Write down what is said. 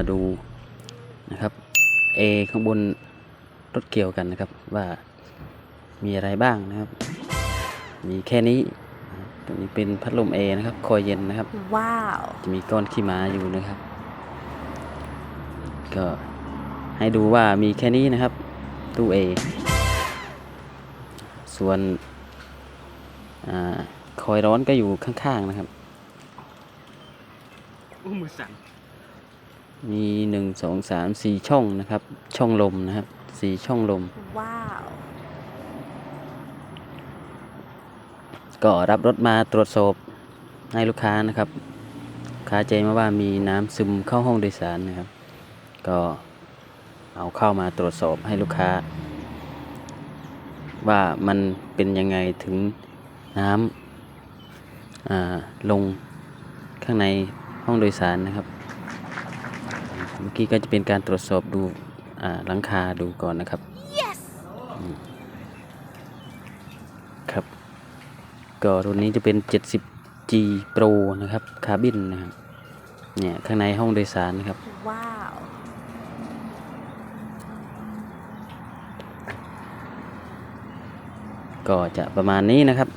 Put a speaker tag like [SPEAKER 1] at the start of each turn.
[SPEAKER 1] มาดูนะครับ A ข้างบนรถเกี่ยวกันนะครับว่ามีอะไรบ้างนะครับ มีแค่นี้นะครับตรงนี้เป็นพัดลม A นะครับ คอยเย็นนะครับ
[SPEAKER 2] ว้าว
[SPEAKER 1] จะมีก้อนขี้ม้าอยู่นะครับ ก็ให้ดูว่ามีแค่นี้นะครับ ตู้ A ส่วนอาคอยร้อนก็อยู่ข้างๆนะครับ
[SPEAKER 3] อู้มือสั่น
[SPEAKER 1] มีหนึ่งสองสามสี่ช่องนะครับ ช่องลมนะครับสี่ช่องลม
[SPEAKER 2] ว้าว
[SPEAKER 1] ก็รับรถมาตรวจสอบให้ลูกค้านะครับลูกค้าแจ้งมาว่ามีน้ำซึมเข้าห้องโดยสารนะครับ ก็เอาเข้ามาตรวจสอบให้ลูกค้า ว่ามันเป็นยังไงถึงน้ำอ่าลงข้างในห้องโดยสารนะครับ เมื่อกี้ก็จะเป็นการตรวจสอบดูอ่าหลังคาดูก่อนนะครับ
[SPEAKER 2] yes
[SPEAKER 1] ครับ ก็รุ่นนี้จะเป็น 70G Pro นะครับ คาบินนะครับ เนี่ย ข้างในห้องโดยสารนะครับ
[SPEAKER 2] ว้าว
[SPEAKER 1] ก็จะประมาณนี้นะครับ